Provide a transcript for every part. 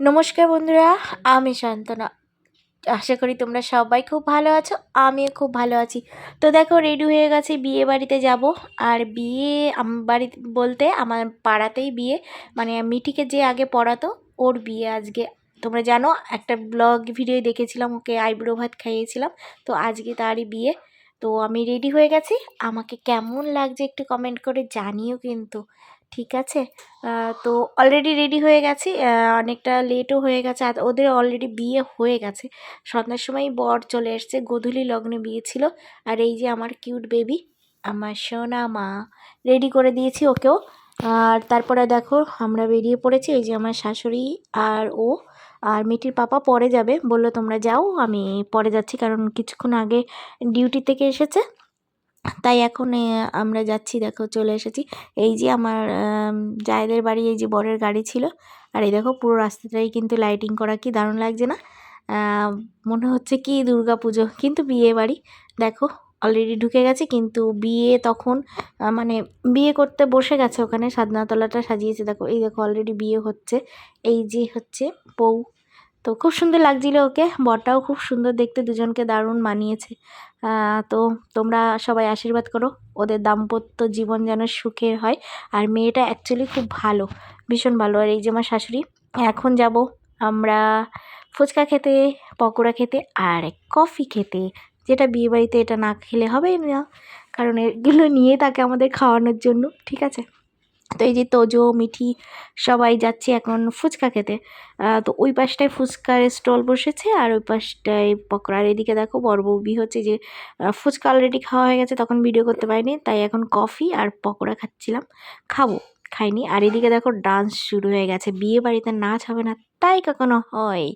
নমস্কার বন্ধুরা, আমি শান্তনা। আশা করি তোমরা সবাই খুব ভালো আছো, আমিও খুব ভালো আছি। তো দেখো রেডি হয়ে গেছে, বিয়ে বাড়িতে যাব। আর বিয়ে বাড়ি বলতে আমার পাড়াতেই বিয়ে। মানে মিঠিকে যে আগে পড়াতো, ওর বিয়ে আজকে। তোমরা জানো, একটা ব্লগ ভিডিও দেখেছিলাম, ওকে আইব্রো ভাত খাইয়েছিলাম। তো আজকে তারই বিয়ে। তো আমি রেডি হয়ে গেছি। আমাকে কেমন লাগছে একটু কমেন্ট করে জানিও কিন্তু। ঠিক আছে? তো অলরেডি রেডি হয়ে গেছি। অনেকটা লেটও হয়ে গেছে। আর ওদের অলরেডি বিয়ে হয়ে গেছে। সন্ধ্যার সময় বর চলে এসছে। গোধূলি লগ্নে বিয়ে ছিল। আর এই যে আমার কিউট বেবি আমার সোনা মা রেডি করে দিয়েছি ওকেও। আর তারপরে দেখো, আমরা বেরিয়ে পড়েছি। এই যে আমার শাশুড়ি আর ও আর মিটির পাপা পরে যাবে। বলল, তোমরা যাও, আমি পরে যাচ্ছি। কারণ কিছুক্ষণ আগে ডিউটি থেকে এসেছে। তাই এখন আমরা যাচ্ছি দেখো চলে এসেছি। এই যে আমার আম, জায়েদের বাড়ি এই যে বরের গাড়ি ছিল। আর এই দেখো পুরো রাস্তাটাই কিন্তু লাইটিং করা কি দারুণ লাগছে না? মনে হচ্ছে কি দুর্গা পুজো কিন্তু বিয়ে বাড়ি। দেখো অলরেডি ঢুকে গেছে কিন্তু বিয়ে তখন মানে বিয়ে করতে বসে গেছে ওখানে সাদনাতলাটা সাজিয়েছে। দেখো এই দেখো অলরেডি বিয়ে হচ্ছে। এই যে হচ্ছে বউ তো খুব সুন্দর লাগছিল ওকে। বরটাও খুব সুন্দর দেখতে, দুজনকে দারুণ মানিয়েছে। তো তোমরা সবাই আশীর্বাদ করো, ওদের দাম্পত্য জীবন যেন সুখের হয়। আর মেয়েটা অ্যাকচুয়ালি খুব ভালো, ভীষণ ভালো। আর এই যে আমার শাশুড়ি, এখন যাব আমরা ফুচকা খেতে, পকোড়া খেতে আর কফি খেতে, যেটা বিয়েবাড়িতে এটা না খেলে হবেই না। কারণ এগুলো নিয়ে তাকে আমাদের খাওয়ানোর জন্য, ঠিক আছে? তো এই যে তোজো, মিঠি সবাই যাচ্ছে এখন ফুচকা খেতে। তো ওই পাশটায় ফুচকার স্টল বসেছে আর ওই পাশটায় পকোড়ার। এদিকে দেখো বড় বৌদি হচ্ছে যে ফুচকা অলরেডি খাওয়া হয়ে গেছে, তখন ভিডিও করতে পারিনি, তাই এখন কফি আর পকোড়া খাচ্ছিলাম। খাব, খাইনি। আর এদিকে দেখো ডান্স শুরু হয়ে গেছে। বিয়ে বাড়িতে নাচ হবে না, তাই কখনো হয়।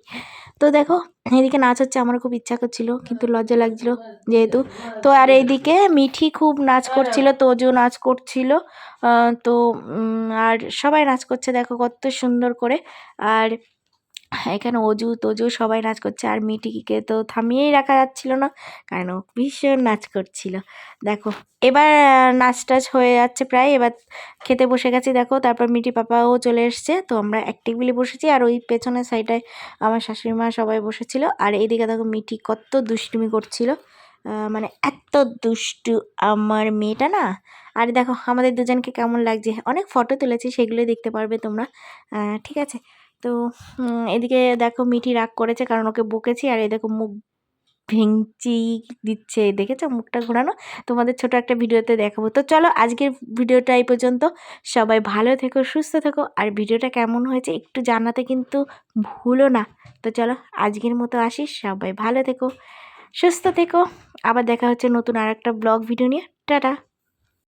তো দেখো, এদিকে নাচ হচ্ছে আমার খুব ইচ্ছা করছিল, কিন্তু লজ্জা লাগছিল যেহেতু। তো আর এইদিকে মিঠি খুব নাচ করছিল, তোজো নাচ করছিল তো আর সবাই নাচ করছে, দেখো কত সুন্দর করে। আর এখানে অজু তজু সবাই নাচ করছে আর মিটিকে তো থামিয়েই রাখা যাচ্ছিল না কারণ ও ভীষণ নাচ করছিল। দেখো, এবার নাচ টাচ হয়ে যাচ্ছে প্রায়, এবার খেতে বসে গেছি, দেখো, তারপর মিটি পাপাও চলে এসছে, তো আমরা এক বসেছি আর ওই পেছনের সাইডটায় আমার শাশুড়ি মা সবাই বসেছিল আর এইদিকে দেখো মিটি কত দুষ্টুমি করছিল মানে এত দুষ্টু আমার মেয়েটা না। আর দেখো, আমাদের দুজনকে কেমন লাগছে, অনেক ফটো তুলেছি, সেগুলোই দেখতে পারবে তোমরা ঠিক আছে। তো এদিকে দেখো মিঠি রাগ করেছে কারণ ওকে বকেছি আর এই দেখো মুখ ভেঙচি দিচ্ছে, দেখেছ? মুখটা ঘোরানো? তোমাদের ছোট একটা ভিডিওতে দেখাবো। তো চলো আজকের ভিডিওটা এই পর্যন্ত। সবাই ভালো থেকো, সুস্থ থেকো আর ভিডিওটা কেমন হয়েছে একটু জানাতে কিন্তু ভুলো না। তো চলো আজকের মতো আসি। সবাই ভালো থেকো, সুস্থ থেকো। আবার দেখা হচ্ছে নতুন আর একটা ব্লগ ভিডিও নিয়ে। টাটা!